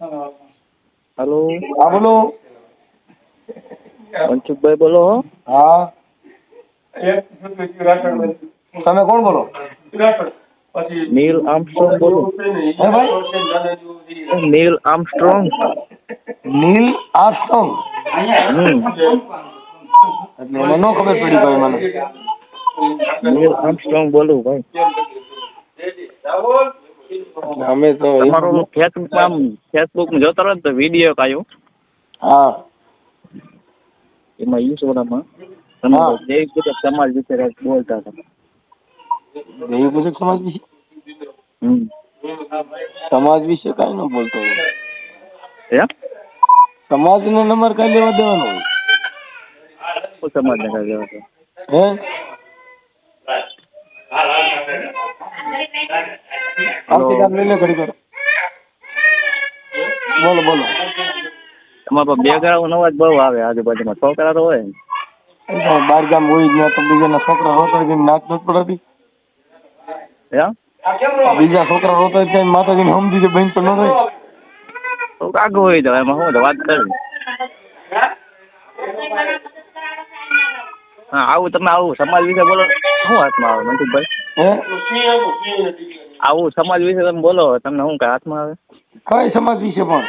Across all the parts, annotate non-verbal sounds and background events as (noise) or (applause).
Hello. હા બોલો. મનસુખભાઈ બોલો હા. તમે કોણ બોલો? નીલ આર્મસ્ટ્રોંગ બોલો. Neil Armstrong. Neil Armstrong. મને ન ખબર પડી ભાઈ મને. નીલ આર્મસ્ટ્રોંગ બોલું ભાઈ. અમે તો તમારો ફેસબુક આમ ફેસબુકમાં જોતો રહો ને તો વીડિયો કાયો હા. એમાં ઈશ્વરામાં. તમે હા. પૂજક સમાજ વિશે બોલતા હતા. દેવી પૂજક સમાજ વિશે? સમાજ વિશે કાંઈ ન બોલતો હે? સમાજનો નંબર કઈ લેવા દેવાનો હોય. સમાજ સમાજને કઈ લેવા? હે? આવતી લઈ લે ઘડી બોલો બોલો. તમારા પર નવા અવાજ બહુ આવે આજુબાજુમાં. છોકરા તો હોય. બાર ગામ હોય જ તો બીજાના છોકરા રોતા જઈને નાચ નથી પડાતી. બીજા છોકરા રોતા જાય ત્યાં માતાજીને સમજી કે બેન તો ન રહી. તો આગળ હોય તો એમાં શું વાત કરવી હા આવું તમે આવું. સમાજ વિશે બોલો. શું હાથમાં આવે મનસુખભાઈ? હે? આવું સમાજ વિશે તમે બોલો તમને શું કાંઈ હાથમાં આવે? કઈ સમાજ વિશે પણ?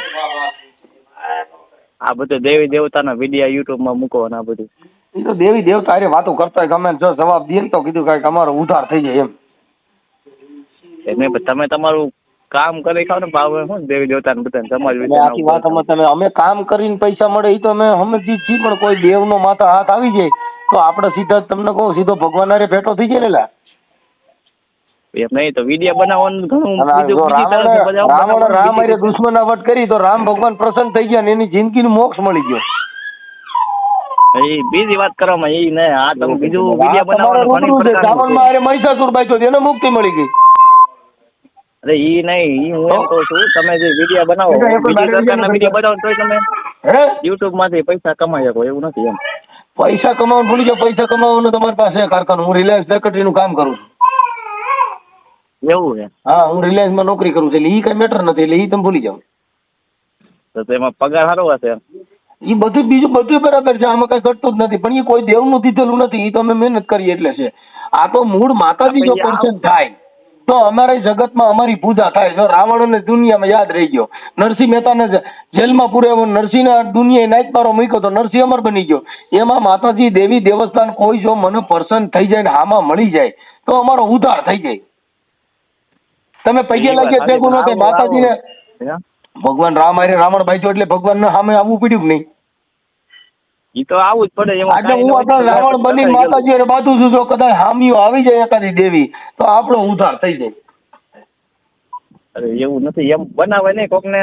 આ બધું દેવી દેવતાના વિડીયા યુટ્યુબમાં મૂકો ને આ બધું. એ તો દેવી દેવતા અરે વાતો કરતા ગમે જો જવાબ દે ને તો કીધું કાંઈક અમારો ઉધાર થઈ જાય એમ. એટલે તમે તમારું કામ કરી ખાવ ને ભાવ શું દેવી દેવતાને બધાને સમાજ વિશે આખી વાત અમે તમે અમે કામ કરીને પૈસા મળે એ તો અમે સમજી છીએ પણ કોઈ દેવનો માથા હાથ આવી જાય તો આપણે સીધા તમને કહું સીધો ભગવાન અરે ભેટો થઈ જાય ને લા. એમ નહીં તો વીડિયો બનાવવાનું ઘણું રાવણ રામ દુશ્મનાવટ કરી તો રામ ભગવાન પ્રસન્ન થઈ ગયા ને એની જિંદગીનું મોક્ષ મળી ગયો. એ બીજી વાત કરવામાં એ નહીં આ તમે બીજું વીડિયો બનાવવાનું છે. પ્રકારનું ચાવલમાં મહિષાસુર બાંધ્યો એને મુક્તિ મળી ગઈ. અરે ઈ નહીં ઈ હું એમ કહું છું તમે જે વીડિયો બનાવો બીજી વીડિયો બનાવો તોય તમે યુટ્યુબમાંથી પૈસા કમાઈ શકો એવું નથી એમ. પૈસા કમાવાનું ભૂલી જાઓ પૈસા કમાવાનું તમારી પાસે કારખાનું. હું રિલાયન્સ સેક્રેટરીનું કામ કરું છું. એવું છે? હા હું રિલાયન્સમાં નોકરી કરું છું એટલે એ કઈ મેટર નથી એટલે એ તમે ભૂલી જાઓ. તો તેમાં પગાર સારો હશે? એ બધું બીજું બધું બરાબર છે આમાં કઈ ઘટતું જ નથી પણ એ કોઈ દેવનું દીધેલું નથી એ તો અમે મહેનત કરીએ એટલે છે. આ તો મૂળ માતાજી જો આપણે થાય તો અમારા જગતમાં અમારી પૂજા થાય. જો રાવણ અને દુનિયામાં યાદ રહી ગયો નરસિંહ મહેતાને જેલમાં પૂરેવો નરસિંહના દુનિયાએ નાચ મારો મૂક્યો તો નરસિંહ અમર બની ગયો. એમાં માતાજી દેવી દેવસ્થાન કોઈ જો મને પર્સન થઈ જાય ને આમાં મળી જાય તો અમારો ઉદ્ધાર થઈ જાય. તમે લાગીએ સાચી, ભેગું ન થાય માતાજીને ભગવાન રામ હારે રાવણ બાંધ્યો એટલે ભગવાન સામે આવવું પડ્યું કે નહીં? ઈ તો આવું જ પડે એમાં આજે હું આપણે રાવણ બની માતાજી અરે બાજુ છું જો કદાચ હામીઓ આવી જાય એકાદી દેવી તો આપણો ઉધાર થઈ જાય. અરે એવું નથી એમ બનાવે નહીં કોક ને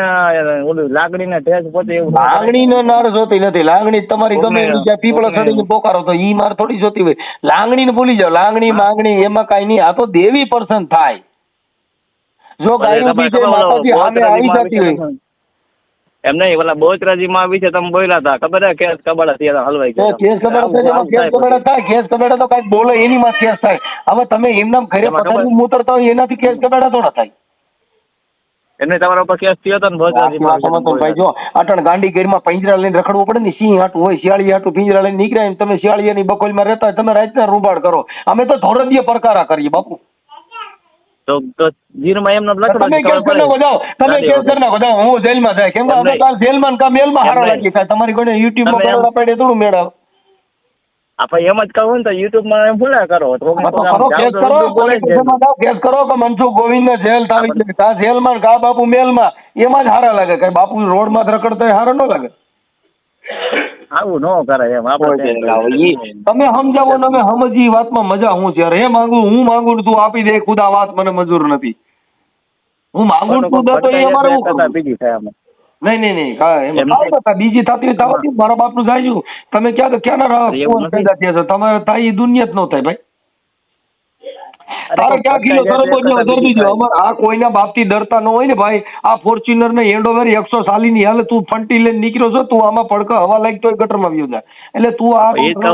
ઓલું લાગણી ને ઠેસ પહોંચે એવું ના કરે. લાગણી નાર જોતી નથી. લાગણી તમારી ગમે કોકને- જ્યાં પીપળા કોકને- ચડીને પોકારો તો ઈ માર થોડી જોતી હોય. લાગણીને ભૂલી જાઓ લાગણી માંગણી એમાં કાંઈ નહીં. આ તો દેવી પર્સન થાય. જો ગાયું બીજે માતાજી સામે આવી જતી હોય એમ નહીં ઓલા બહુચરાજીમાં વિશે તમે બોલ્યા હતા. ખબર હે કેસ કબાડા હતા, હલવાઈ ગયા કેસ કબાડા આવું કેસ કબાડા થાય કેસ કબાડા તો કાંઈક બોલે એની માં કેસ થાય. હવે તમે એમનામ ઘરે પથારી મૂતરતા હોય એનાથી કેસ કબાડા થોડા થાય. એમને તમારા ઉપર કેસ થયો હતો ને તો ભાઈ જો અટણ ગાંડી ગીરમાં પિંજરા લઈને રખડવું પડે ને સિંહ હાટું હોય શિયાળી હાટું પિંજરા લઈને નીકળ્યા તમે શિયાળીયાની બકોલમાં રહેતા તમે રાતના રૂબાડ કરો. અમે તો ધોરડીય પરકારા કરીએ બાપુ. તો તો જીરમાં એમનો લખો તમે કેસ કરી નાખો જાઓ તમે કેસ કરી નાખો હું જેલમાં જાય. કેમ કે અમે કાલ જેલમાં ને કાલ મેલમાં હારા નહીં. લાગીએ તમારી કોઈને યુટ્યુબમાં એમ- પડે થોડું મેળવ. આપણે એમ જ કહું ને તો યુટ્યુબમાં એમ ભૂલા કરો. તો કેસ કરો કેસ કરો કે મનસુખ ગોવિંદને જેલ તારી આપણે- છે કા જેલમાં ને કા બાપુ મેલમાં. એમાં જ હારા લાગે. કઈ બાપુ રોડમાં રખડતો હારા ન લાગે. આવું ન કરાય એમ. આપણે તમે સમજાવો ને અમે સમજી વાતમાં મજા હું છે. અરે માંગુ હું માંગુ ને તું આપી દે ખુદા વાત મને મંજૂર નથી. હું માંગુ તું તું દેતો એ અમારે બીજી થાય અમે નહીં નહીં નહીં તો બીજી થતી હોય તો. મારા બાપનું જાય છું તમે ક્યાં તો ક્યાંના રહો? પેદા થયા છો? તમારે થાય ઈ દુનિયા જ ન થાય ભાઈ. તારે ક્યાં કિલો તરત જ તો દીધો? બીજી આ કોઈના બાપથી ડરતા ન હોય ને ભાઈ. આ ફોર્ચ્યુનર ને હેન્ડઓવર એકસો સાલીની હાલે તું ફંટી લઈને નીકળ્યો છો તું આમાં પડકા હવા લાગી તોય ગટરમાં વ્યો જાય એટલે તું આ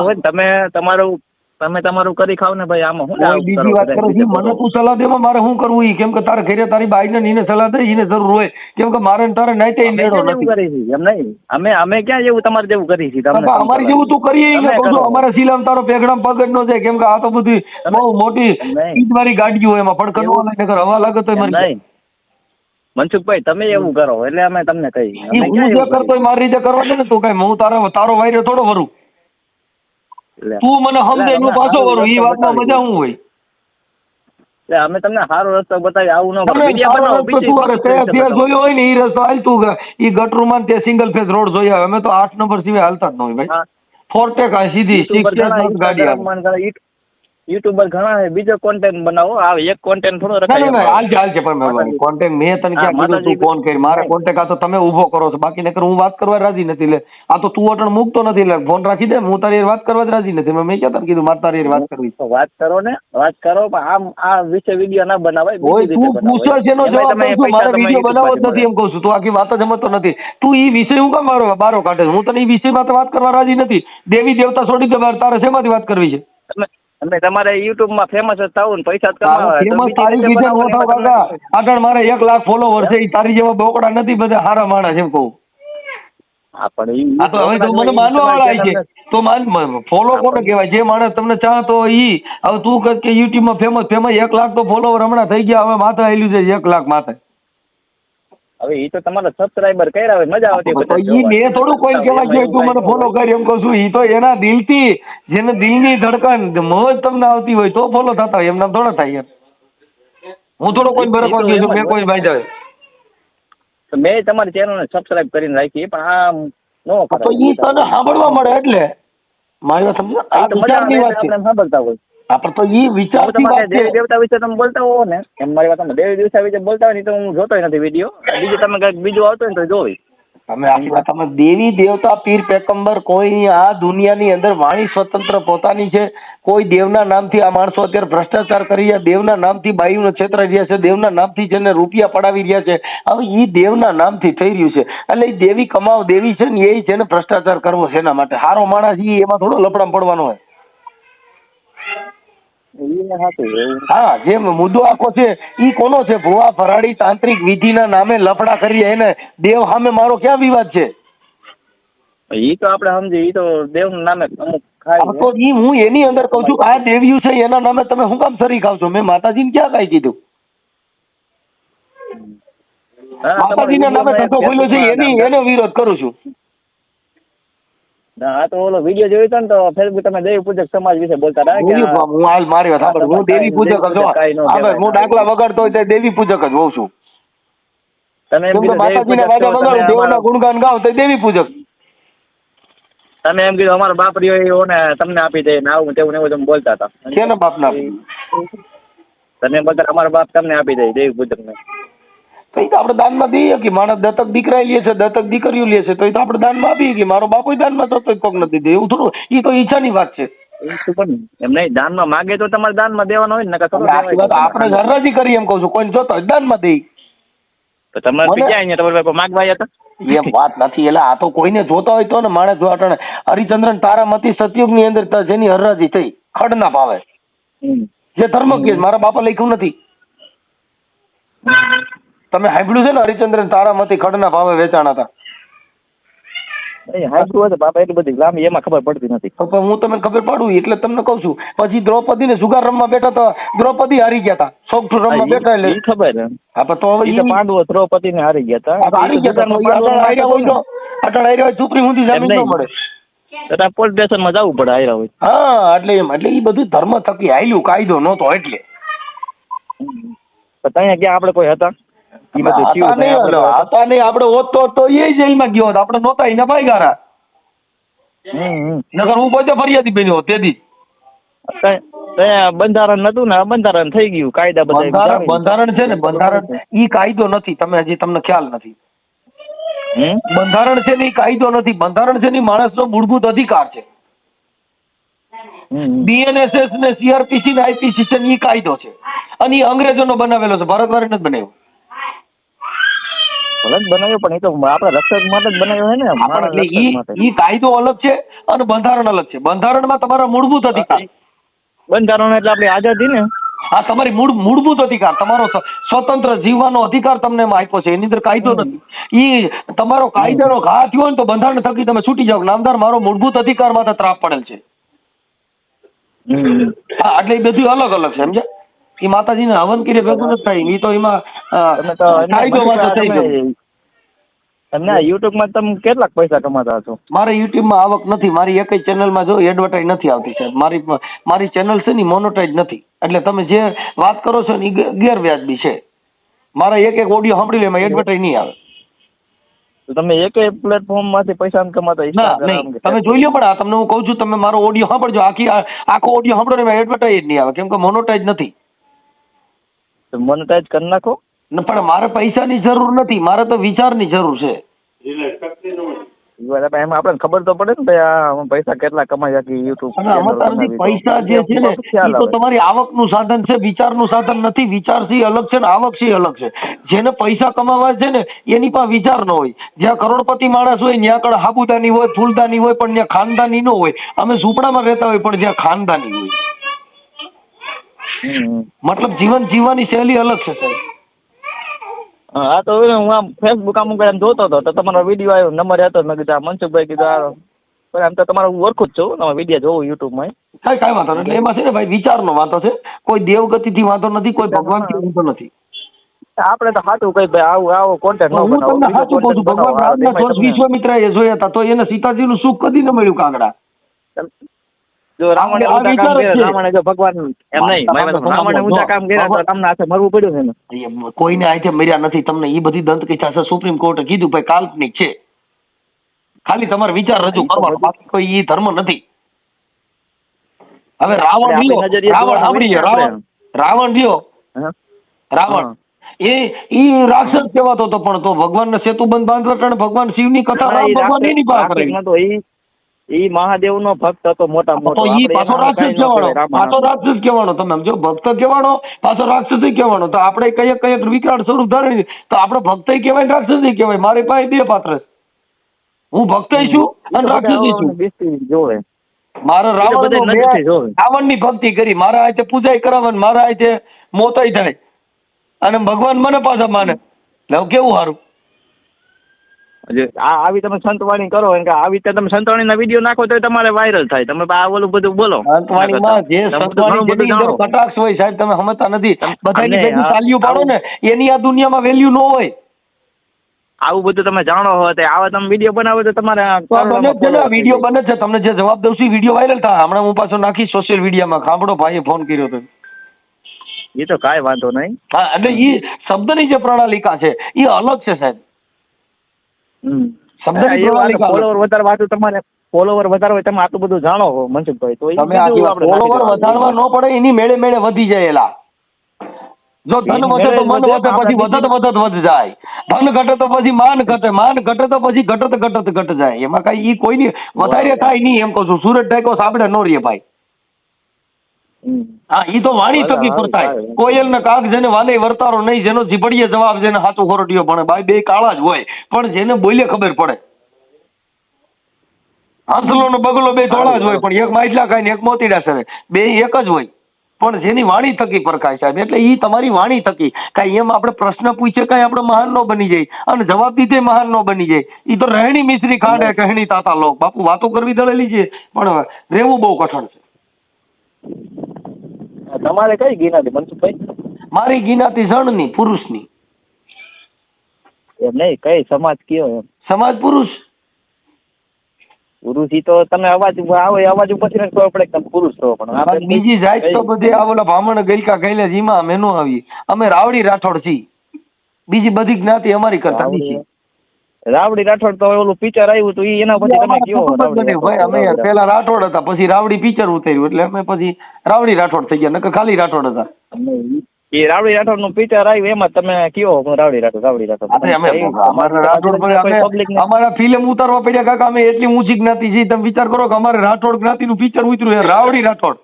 ને તમે તમારું તમે તમારું કરી ખાવ ને ભાઈ આમાં હું બીજી વાત કરું છું. મને? તું સલાહ દેવા મારે શું કરવું ઈ? કેમ કે તારે ઘરે તારી બાઈને ને એને સલાહ દે એને જરૂર હોય. કેમ કે મારે ને તારે નાઈટે એવું નથી. કરી છે એમ નહીં. અમે અમે ક્યાં જેવું તમારે જેવું કરી છે તમે અમારી જેવું તું કરીએ ને તમે કહું છું કરો. અમારે શીલામ તારો પેગડામ પગડ નો જાય કેમ કે આ તો બધી બહુ મોટી નહીં. ગાડી હોય એમાં. પડકર નો એવું- કર હવા લાગે તો મરી જાય. નહીં. મનસુખભાઈ તમે એવું કરો એટલે અમે તમને કહી હું જે કરતો મારી રીતે કરવા દે ને તું કઈ. હું તારો તારો વાયરો થોડો વરું. તું મને સમજે હું અમે પાછો વરું રસ્તો વાતમાં મજા શું હોય? એટલે અમે તમને સારો રસ્તો બતાવી આવું ન જોયો હોય ને એ રસ્તો હાલતું ઈ ગટરુમાં તે સિંગલ ફેસ રોડ જોયા અમે તો આઠ નંબર સિવાય હાલતા જ ન હોય ભાઈ. હા. ફોર્ટે કાંઈ સીધી સિક્સ ગાડી યુટ્યુબર ઘણા છે બીજો કોન્ટેન્ટ બનાવો. આ એક કોન્ટેન્ટ થોડો રખાય. હાલ છે હાલ છે પણ માતાજી. કોન્ટેક્ટ મેં તને ક્યાં કીધું તું ફોન કરી. મારે કોન્ટેક્ટ આ તો તમે ઊભો કરો છો. બાકી નકર હું વાત કરવા રાજી નથી લે. આ તો તું અટણ મૂકતો નથી લે. ફોન રાખી દે હું તારી વાત કરવા જ રાજી નથી. મેં ક્યાં તને કીધું મારે તારી વાત કરવી તો વાત કરો ને વાત કરો પણ આમ આ વિશે વીડિયો ના બનાવાય ઓય તું પૂછો છે નો જવાબ તમે મારે વીડિયો બનાવો જ નથી એમ કહું છું. તું આખી વાત જ સમજતો નથી. તું ઈ વિષય હું કામ મારો બારો કાઢે હું તને ઈ વિષયમાં વાત કરવા રાજી નથી. દેવી દેવતા છોડી દે તારે શેમાંથી વાત કરવી છે? તમે તમે તમારે યુટ્યુબમાં ફેમસ જ થવું ને પૈસા કમાવા ફેમસ તારી મોટા એમાં કાકા આગળ મારે એક લાખ ફોલોવર છે એ તારી જેવા બોકડા નથી બધા સારા માણસ એમ કહું. હા, પણ આ તો હવે તો મને માનવા વાળા છે. તો માન ફોલો કોને કહેવાય? જે માણસ તમને ચાહતો ઈ. હવે તું કે યુટ્યુબમાં ફેમસ ફેમસ એક લાખ તો ફોલોવર હમણાં થઈ ગયા હવે માથે આવેલું છે એક લાખ માથે. હવે એ તો તમારા સબસ્ક્રાઇબર કર્યા હોય મજા આવતી બધા ઈ મેં થોડું કોઈ કહેવા ગયો તું મને ફોલો કર એમ કહું છું ઈ તો એના દિલથી જેને દિલની ધડકન મોજ તમને આવતી હોય તો ફોલો થતા હોય એમના થોડા થાય એમ. હું થોડો કોઈ બરકો ગયો છું મેં કોઈ ભાઈ જાય તો મેં તમારી ચેનલને સબસ્ક્રાઇબ કરીને રાખી પણ આ નો તો ઈ તને સાંભળવા મળે એટલે. મારી વાત સમજો આ તો મજા આવે વાત છે. આપણે સાંભળતા હોય. આપણે તો ઈ વિચાર વિચારથી વાત છે. દેવી દેવતા વિશે તમે બોલતા હોવ ને એમ મારી વાત તમે દેવી દેવતા વિશે બોલતા હોય ને તો હું જોતો નથી વીડિયો. બીજું તમે કંઈક બીજું આવતો હોય ને તો જોવી. તમે આખી વાત અમે દેવી દેવતા પીર પેકંબર કોઈ આ દુનિયાની અંદર વાણી સ્વતંત્ર પોતાની છે. કોઈ દેવના નામથી આ માણસો અત્યારે ભ્રષ્ટાચાર કરી રહ્યા દેવના નામથી બાયુને છેતરાઈ રહ્યા છે દેવના નામથી જેને રૂપિયા પડાવી રહ્યા છે. હવે ઈ દેવના નામથી થઈ રહ્યું છે. એટલે એ દેવી કમાવ દેવી છે ને એ છે ને ભ્રષ્ટાચાર કરવો છે એના માટે. હારો માણસ એ એમાં થોડો લફડામ પડવાનો હોય. હા જે મુદ્દો આખો છે ઈ કોનો છે? ભુવા ભરાડી તાંત્રિક વિધિના નામે લફડા કરી એને દેવ સામે મારો ક્યાં વિવાદ છે? ઈ તો આપણે સમજી ઈ તો દેવ નામે અમુક ખાય આ તો ઈ હું એની અંદર કહું છું આ દેવ્યું છે એના નામે તમે શું કામ સરી ખાવ છો મેં માતાજીને ક્યાં કઈ કીધું? માતાજી માતાજીના નામે ધંધો ખોલ્યો છે એની એનો વિરોધ કરું છું. હા તો ઓલો વીડિયો જોયો હતો ને તો ફેસબુક તમે દેવી પૂજક સમાજ વિશે બોલતા હતા. કે હું હાલ મારી વાત સાંભળ. હું દેવી પૂજક જ ન હા ડાકલા વગર તો દેવી પૂજક જ હોઉં છું. તમે એમ કીધું માતાજીના વાદા વગર દેવના ગુણગાન ગાવ તો દેવી પૂજક. તમે એમ કીધું અમારા બાપરીઓ ને તમને આપી દે ને આવું તેવું એવું તમે બોલતા હતા. કેના બાપના તમે બોલતા અમારા બાપ તમને આપી દે દેવી પૂજક ને તો એ તો આપણે દાનમાં દઈએ કે માણસ દત્તક દીકરા લે છે દત્તક દીકરીઓ લે છે તો એ તો આપણે દાનમાં આપીએ કે મારો બાપુ દાનમાં તો કોક નથી દે એવું થોડું એ તો ઈચ્છાની વાત છે. એ એમ નહીં દાનમાં માગે તો તમારે દાનમાં દેવાનો હોય ને. આપણે હરાજી કરી એમ કહું છું કોઈ જોતો દાનમાં દઈ તો તમારે બીજા અહીંયા તમારે માગવા આવ્યા હતા? એમ વાત નથી એટલે આ તો કોઈને જોતા હોય તો ને માણસ જો અટણે હરિચંદ્રન તારામતી સતયુગની અંદર જેની હરરાજી થઈ ખડ ના ભાવે. જે ધર્મ કે મારા બાપા લખ્યું નથી. તમે સાંભળ્યું છે ને હરિચંદ્રન તારામાંથી ખડના ભાવે વેચાણા હતા? હાચું બાપા એટલી બધી લાંબી એમાં ખબર પડતી નથી. પણ હું તમને ખબર પાડું એટલે તમને કહું છું. પછી દ્રૌપદી ને સુગાર રમવા બેઠા તો દ્રૌપદી હારી ગયા હતા. સોગઠું રમવા બેઠા એટલે ખબર. હે. પણ તો હવે પાંડવો દ્રૌપદી ને હારી ગયા હતા. હારી ગયા હતા સુપ્રીમ સુધી જમીન ન. મળે. તો તારે પોલીસ સ્ટેશનમાં જવું પડે આયરા હોય. હા એટલે એમ એટલે એ બધું ધર્મ થકી આયલું કાયદો નહોતો એટલે. ત્યાં ક્યાં આપણે કોઈ હતા? ઈ બધું થયું નહીં, આપણે હતા? હતા નહીં આપણે હોત તો તો એ જેલમાં ગયો હોત. આપણે નહોતા એને ભાઈ ગારા. નકર હું પોતે ફરિયાદી બન્યો તેથી. બંધારણ નતું ને આ બંધારણ થઈ ગયું કાયદા બધા બંધારણ છે ને બંધારણ ઈ કાયદો નથી. તમે હજી તમને ખ્યાલ નથી. બંધારણ છે ને ઈ કાયદો નથી. બંધારણ છે ને માણસ માણસનો મૂળભૂત અધિકાર છે. બીએનએસએસ ને સીઆરપીસી ને આઈપીસી છે ને ઈ કાયદો છે. અને ઈ અંગ્રેજોનો બનાવેલો છે. ભારતવાળે જ બનાવ્યો. જ બનાવ્યો પણ એ તો આપણે રક્ષક માટે જ બનાવ્યો છે ને એટલે ઈ ઈ કાયદો અલગ છે અને બંધારણ અલગ છે. બંધારણમાં તમારા મૂળભૂત અધિકાર. બંધારણ એટલે આપણી આઝાદી ને. આ તમારી મૂળ મૂળભૂત અધિકાર તમારો સ્વતંત્ર જીવવાનો અધિકાર તમને આપ્યો છે. એની અંદર કાયદો નથી. ઈ તમારો કાયદાનો ઘા થયો ને તો બંધારણ થકી તમે છૂટી જાઓ નામદાર મારો મૂળભૂત અધિકાર માથે ત્રાપ પડેલ છે. હા એટલે એ બધું અલગ અલગ છે સમજ્યા? એ માતાજીને હવન કરી ભેગું નથી થાય. એ તો એમાં થઈ તમે- ના યુટ્યુબમાં તમે કેટલાક પૈસા કમાતા છો મારે યુટ્યુબમાં આવક નથી. મારી એક ચેનલમાં જો એડવર્ટાઇઝ નથી આવતી સાહેબ. મારી મારી ચેનલ છે ને મોનોટાઇઝ નથી. એટલે તમે જે વાત કરો છો ને એ ગેરવ્યાજબી છે. મારા એક એક ઓડિયો સાંભળી લે એમાં એડવર્ટાઇઝ નહીં આવે. તો તમે એક પ્લેટફોર્મમાંથી પૈસા કમાતા ના નહીં. તમે જોઈ લો પણ આ તમને હું કહું છું તમે મારો ઓડિયો સાંભળજો. આખી આખો ઓડિયો સાંભળો ને એમાં એડવર્ટાઇઝ નહીં આવે. કેમ કે મોનોટાઇઝ નથી. તો મોનેટાઈઝ કરી નાખો. પણ મારે પૈસાની જરૂર નથી. મારે તો વિચારની જરૂર છે. ઈ વાત આપણે એમાં આપણને ખબર તો પડે ને ભાઈ આ પૈસા કેટલા કમાયા શકે યુટ્યુબ અને આમાં પૈસા જે છે ને એ તો તમારી આવકનું સાધન છે વિચારનું સાધન નથી. વિચારથી અલગ છે ને આવકથી અલગ છે. જેને પૈસા કમાવા છે ને એની પાસે વિચાર ન હોય. જ્યાં કરોડપતિ માણસ હોય ત્યાં આગળ હાબુદાની હોય ફૂલદાની હોય પણ ત્યાં ખાનદાની ન હોય. અમે ઝૂંપડામાં રહેતા હોય પણ જ્યાં ખાનદાની હોય. મતલબ જીવન જીવવાની શૈલી અલગ છે સાહેબ. હા તો હું આમ ફેસબુક આમ એમ જોતો હતો તો તમારો વીડિયો આવ્યો નંબર હતો મેં કીધું આ મનસુખભાઈ કીધું આ પણ આમ તો તમારો હું ઓળખું જ છું. તમે વીડિયો જોઉં યુટ્યુબમાં કાંઈ કાંઈ વાંધો નહીં એટલે એમાં છે ને ભાઈ વિચારનો વાંધો છે. કોઈ દેવગતિથી વાંધો નથી કોઈ ભગવાનથી વાંધો નથી. આપણે તો સાચું કઈ ભાઈ આવું આવો કોન્ટેક્ટ હું તમને સાચું કહું છું. ભગવાન રામના સોર્સ એ જોયા હતા તો એને સીતાજીનું સુખ કદી ન મળ્યું કાંગડા. જો રાવણે ઊંધા કામ કર્યા રાવણે જો ભગવાન એમ નહીં મારી વાત સાંભળો. રાવણે ઊંધા કામ કર્યા તો રામના હાથે મરવું પડ્યું છે ને? કોઈને આંખે મર્યા નથી તમને એ બધી દંત કઈ છે સુપ્રીમ કોર્ટે કીધું ભાઈ કાલ્પનિક છે. ખાલી તમારે વિચાર રજૂ કરવાનો બાકી કોઈ ઈ ધર્મ નથી. હવે રાવણ રાવણ આવડી ગયો રાવણ રાવણ રહ્યો રાવણ. એ ઈ રાક્ષસ કહેવાતો હતો પણ તો ભગવાનને સેતુબંધ બાંધવા કારણે ભગવાન શિવની કથા રામ ભગવાન એની પાસે ઈ મહાદેવ નો ભક્ત હતો મોટા મોટો. ઈ પાછો રાક્ષસ કહેવાનો પાછો રાક્ષસ કહેવાનો તમે સમજો. ભક્ત કહેવાનો પાછો રાક્ષસ કહેવાનો. તો આપણે કઈ કઈ વિકરાળ સ્વરૂપ ધારણ તો આપણે ભક્ત કહેવાય રાક્ષસ કહેવાય? મારી પાસે બે પાત્ર હું ભક્ત છું અને રાક્ષસ છું. જોવે. મારો રાવણ રાવણની ભક્તિ કરી. મારા હાથે પૂજાય કરાવવાની મારા હાથે મોતાઈ થાય. અને ભગવાન મને પાછા માને. લવ કેવું સારું જે આ આવી તમે સંતવાણી કરો કે આવી રીતે તમે સંતવાણીના વીડિયો નાખો તો તમારે વાયરલ થાય. તમે આ ઓલું બધું બોલો. સંતવાણીમાં જે સંતવાણી. કટાક્ષ હોય સાહેબ તમે સમજતા નથી. બધાની ભેગું તાલીઓ પાડો ને એની આ દુનિયામાં વેલ્યુ ન હોય. આવું બધું તમે જાણો હો તો આવા તમે વીડિયો બનાવો તો તમારે બને વીડિયો બને છે. તમને જે જવાબ દઉં છું વીડિયો વાયરલ થાય હમણાં હું પાછો નાખી સોશિયલ મીડિયામાં સાંભળો ભાઈએ ફોન કર્યો હતો એ તો કાંઈ વાંધો નહીં. હા એટલે ઈ શબ્દની જે પ્રણાલિકા છે એ અલગ છે સાહેબ હમ. શબ્દની એ વાત પ્રણાલિકા અલગ. ફોલોવર વધારવા હાટુ તમારે ફોલોવર વધારવા હોય તમે આટલું બધું જાણો મનસુખભાઈ તો તમે ફોલોવર વધારવા. ન પડે એની મેળે મેળે વધી જાય એલા. જો ધન વધે તો મન વધે પછી વધત વધત વધ જાય. ધન ઘટે તો પછી માન ઘટે માન ઘટે તો પછી ઘટત ઘટત ઘટ જાય. એમાં કઈ ઈ કોઈની વધારે થાય નહીં એમ કહું છું. સુરત ટેકો સાંભળે નો રે ભાઈ. હા ઈ તો વાણી થકી ફરતાય. કોયલ ને કાગ જેને વાલે વર્તારો નહીં જેનો જીભડીએ જવાબ જેને હાચું ખોરટીયો ભણે. ભાઈ બે કાળા જ હોય પણ જેને બોલે ખબર પડે. હાંસલો નો બગલો બે ધોળા જ હોય પણ એક માઇટલા ખાય ને એક મોતીડા સરે બે એક જ હોય. પણ જેની વાણી થકી પરખાય સાહેબ એટલે ઈ તમારી વાણી થકી. કાંઈ એમ આપણે પ્રશ્ન પૂછે કાંઈ આપણે મહાન નો બની જાય. અને જવાબ દીધે મહાન નો બની જાય. એ તો રહેણી મિશ્રી ખાડે કહેણી તાતા લોક. બાપુ વાતો કરવી દળેલી છે પણ રહેવું બહુ કઠણ છે. તમારે કઈ ગીનાથી મનસુખભાઈ? મારી ગિનાતી જણની પુરુષની. એમ નહીં કઈ સમાજ કયો એમ? સમાજ પુરુષ? પુરુષ ઈ તો તમે અવાજ આવો અવાજ ઉપરથી ને ખબર પડે તમે પુરુષ છો પણ બીજી જાત તો બધી આ ઓલા ભામણ ગઈકા ગયેલા જીમાં અમે નો આવી અમે રાવડી રાઠોડ છીએ. બીજી બધી જ્ઞાતિ અમારી કરતા નથી. રાવડી રાઠોડ તો ઓલું પિક્ચર આવ્યું હતું એના પછી તમે કયો. ભાઈ અમે પેલા રાઠોડ હતા પછી રાવડી પિક્ચર ઉતર્યું એટલે અમે પછી રાવડી રાઠોડ થઈ ગયા નકર ખાલી રાઠોડ હતા. એ રાવડી રાઠોડનું પિક્ચર આવ્યું એમાં તમે કયો રાવડી રાઠોડ રાવડી રાઠોડ? અમારા ફિલ્મ ઉતારવા પડ્યા કાકા અમે એટલી ઊંચી જ્ઞાતિ છે તમે વિચાર કરો કે અમારે રાઠોડ જ્ઞાતિ નું પિક્ચર ઉતર્યું રાવડી રાઠોડ.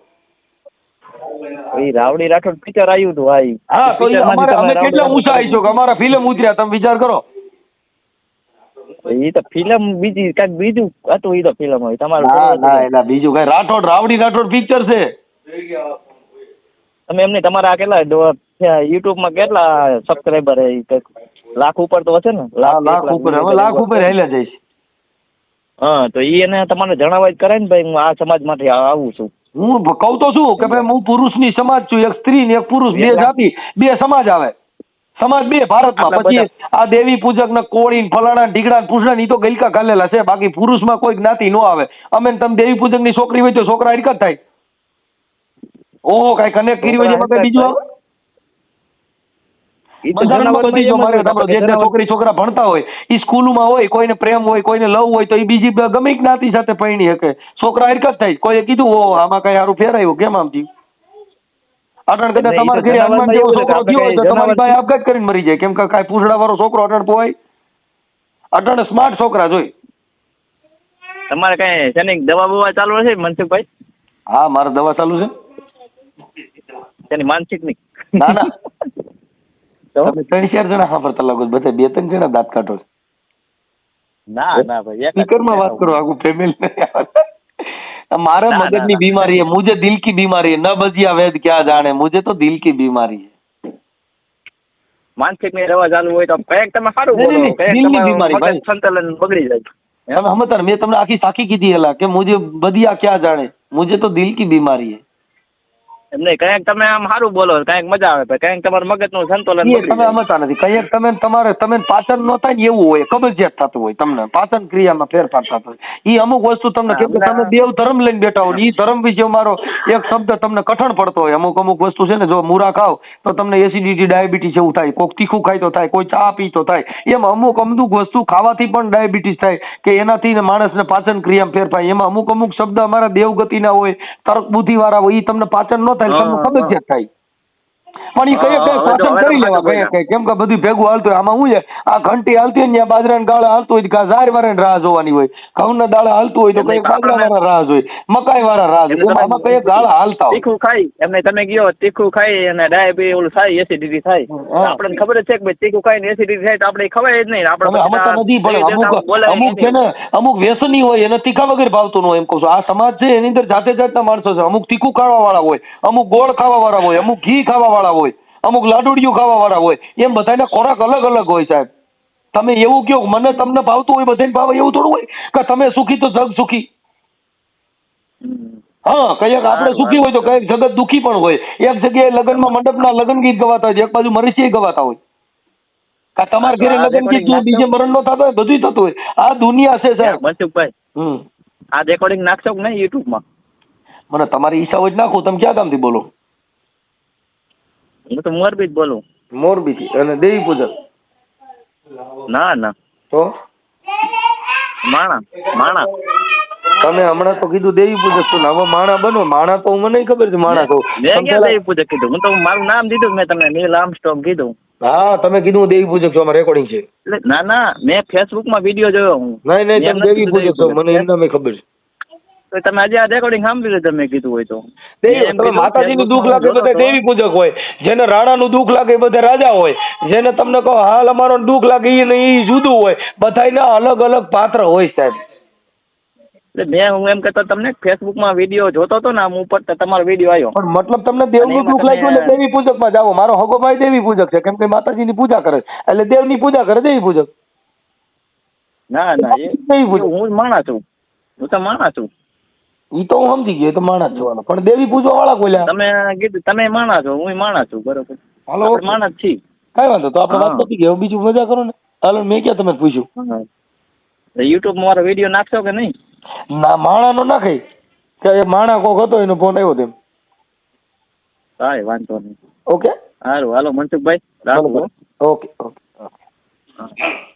એ રાવડી રાઠોડ પિક્ચર આવ્યું હતું હા કેટલા ઊંચા આવીશું અમારા ફિલ્મ ઉતર્યા તમે વિચાર કરો. ઈ તો ફિલ્મ બીજી કાંઈક બીજું હતું ઈ તો ફિલ્મ હોય. તમારું ના એલા બીજું કઈ. રાઠોડ રાવડી રાઠોડ પિક્ચર છે. તમે એમને તમારા કેટલા યુટ્યુબમાં કેટલા સબસ્ક્રાઈબર છે લાખ ઉપર તો હશે ને? લાખ ઉપર. હવે લાખ ઉપર હેલા જઈશ. હા તો ઈ એને તમારે જણાવવા જ કરાય ને ભાઈ હું આ સમાજ માટે આવું છું. હું કહું તો છું કે ભાઈ હું પુરુષની સમાજ છું. એક સ્ત્રી ને એક પુરુષ. બે બે જાતિ બે સમાજ આવે. સમાજ બે ભારતમાં. પછી આ દેવી પૂજક ને કોળી ફલાણા ને ઢીકડા પૂછડા તો ગલકા ગાલેલા છે. બાકી પુરુષમાં કોઈ જ્ઞાતિ નો આવે. અમે તમે દેવી પૂજકની છોકરી હોય તો છોકરા હડકત થાય. ઓહો કઈ કનેક્ટ કરી હોય છે બીજું છોકરી છોકરા ભણતા હોય એ સ્કૂલમાં હોય કોઈને પ્રેમ હોય કોઈને લવ હોય તો એ બીજી ગમે જ્ઞાતિ સાથે પૈણી શકે. છોકરા હરકત થાય. કોઈએ કીધું ઓ આમાં કઈ સારું ફેરાયું? કેમ આમ થયું? અટણ કદાચ તમારા ઘરે હનુમાન જેવો છોકરો થયો હોય તો તમારી ભાઈ આપઘાત કરીને મરી જાય. કેમ કે કાંઈ પૂછડા વાળો છોકરો અટણ પોવાય અટણ સ્માર્ટ છોકરા જોઈ તમારે કઈ શેની દવા બવા ચાલુ હશે મનસુખભાઈ? હા મારે દવા ચાલુ છે. તેની માનસિકની. ના ના? (laughs) તમે ત્રણ ચાર જણા સાંભળતા લાગો. બધા બે ત્રણ જણા દાંત કાઢો. ના ના ભાઈ સ્પીકરમાં વાત કરો. આખું ફેમિલી મારા મગજની બીમારી હે મુજે દિલ કી બીમારી હે ન બજિયા વેદ ક્યાં જાણે? મુજે તો દિલ કી બીમારી હે માનસિકની રવા ચાલુ હોય તો કંઈક તમે સારું બોલો. દિલની બીમારી ભાઈ. સંતુલન બગડી જાય. હમ હમતર મેં તમને આખી સાખી કીધી હેલા કે મુજે બદિયા ક્યાં જાણે? મુજે તો દિલ કી બીમારી હે એમ નહીં કંઈક તમે આમ સારું બોલો કંઈક મજા આવે કંઈક તમારું મગજનું સંતુલન એ તમે સમજતા નથી. કંઈક તમે તમારે તમે પાચન નો થાય ને એવું હોય કબજિયાત થતું હોય તમને. પાચન ક્રિયામાં ફેરફાર થતો હોય. એ અમુક વસ્તુ તમને કેમ કે તમે દેવ ધર્મ લઈને બેઠા હો એ ધર્મ વિશે મારો એક શબ્દ તમને કઠણ પડતો હોય. અમુક અમુક વસ્તુ છે ને જો મૂરા ખાવ તો તમને એસિડિટી ડાયાબિટીસ એવું થાય. કોઈક તીખું ખાય તો થાય કોઈ ચા પી તો થાય. એમ અમુક અમુક વસ્તુ ખાવાથી પણ ડાયાબિટીસ થાય કે એનાથી ને માણસને પાચન ક્રિયામાં ફેરફાર એમાં અમુક અમુક શબ્દ અમારા દેવગતિના હોય તર્ક બુદ્ધિ વાળા હોય એ તમને પાચન ન તમને હા, કબજિયાત થાય પણ એ કઈ કઈ તો કરી લેવા કઈ. કઈ કેમ કે બધું ભેગું હાલતું હોય. આમાં શું છે? આ ઘંટી હાલતી હોય ને બાજરાના ગાળે હાલતું હોય તો ઝાર વાળાની રાહ જોવાની હોય. ઘઉંના દાળા હાલતું હોય તો કઈ બાજરા વાળા રાહ જોઈ મકાઈ વાળા રાહ જોઈ એમાં કઈ ગાળા હાલતા હોય. તીખું ખાઈ. એમને તમે કયો તીખું ખાઈ અને ડાયાબિટીસ ઓલું થાય એસિડિટી થાય. આપણને ખબર જ છે કે ભાઈ તીખું ખાઈને એસિડિટી થાય તો આપણે ખવાય જ નહીં. આપણે સમજતા નથી પણ અમુક અમુક છે ને અમુક વ્યસની હોય એને તીખા વગર ભાવતું ન હોય એમ કહું છું. આ સમાજ છે એની અંદર જાતે જાતના માણસો છે. અમુક તીખું ખાવા વાળા હોય અમુક ગોળ ખાવા વાળા હોય અમુક ઘી ખાવા વાળા હોય અમુક લાડુડિયું ખાવા વાળા હોય એમ બધાને ખોરાક અલગ અલગ હોય સાહેબ. તમે એવું કહો મને તમને ભાવતું હોય બધાને ભાવે એવું થોડું હોય કે તમે સુખી તો જગ સુખી. હા કંઈક આપણે સુખી હોય તો કંઈક જગત દુખી પણ હોય. એક જગ્યાએ લગ્નમાં મંડપના લગ્ન ગીત ગવાતા હોય એક બાજુ મરસીએ ગવાતા હોય. કા તમાર ઘરે લગ્ન ગીત બીજે મરણ નો થતો હોય બધું થતું હોય. આ દુનિયા છે સાહેબ. મનસુખભાઈ હમ. આ રેકોર્ડિંગ નાખશો કે નહીં યુટ્યુબમાં? મને તમારી ઈચ્છા હોય જ નાખું. તમે ક્યાં કામથી બોલો? હું તો મોરબી જ બોલું. મોરબીથી અને દેવી પૂજક? ના ના. તો? માણા માણા. તમે હમણાં તો કીધું દેવી પૂજક છું હવે માણા બનો. માણા તો મને ખબર છે માણા કહું મેં ક્યાં દેવી પૂજક કીધું? હું તો મારું નામ દીધું મેં તમને નીલ આર્મસ્ટ્રોંગ કીધું. હા તમે કીધું હું દેવી પૂજક છું આમાં રેકોર્ડિંગ છે. ના ના. મેં ફેસબુકમાં વીડિયો જોયો હું. નહીં નહીં તમે દેવી પૂજક છો મને એમના મેં ખબર છે. તો તમે આજે આ રેકોર્ડિંગ સાંભળી લે તમે કીધું હોય તો. દેવી તમે માતાજીનું દુઃખ લાગે બધા. દેવી પૂજક હોય જેને રાણાનું દુઃખ લાગે બધા રાજા હોય જેને તમને કહો હાલ અમારો દુઃખ લાગે એ એ જુદું હોય. બધાયના અલગ અલગ પાત્ર હોય સાહેબ. એટલે મેં હું એમ કહેતો તમને ફેસબુકમાં વીડિયો જોતો હતો ને આમ ઉપર તમારો વીડિયો આવ્યો. પણ મતલબ તમને દેવનું દુઃખ લાગ્યું એટલે દેવી પૂજકમાં જાઓ. મારો હગો ભાઈ દેવી પૂજક છે કેમ કે માતાજીની પૂજા કરે. એટલે દેવની પૂજા કરે દેવી પૂજક. ના ના એ હું માણા છું. હું તો માણા છું. ઈ તો હું સમજી ગયો એ તો માણસ જોવાનો. પણ દેવી પૂજવા વાળા કોઈ તમે કીધું તમે માણા છો હું માણસ છું બરોબર. હાલો આપણે માણા છીએ. કઈ વાંધો તો આપણે વાત. પતી ગઈ. હવે બીજું મજા કરો ને. હાલો મેં ક્યાં તમે પૂછ્યું? યુટ્યુબ મારો વીડિયો નાખશો કે નહીં? ના માણાનો નાખે. કે એ માણા કોક હતો એનો ફોન આવ્યો તેમ. કાંઈ વાંધો નહીં. ઓકે? સારું હાલો મનસુખભાઈ રાખું. Okay okay okay.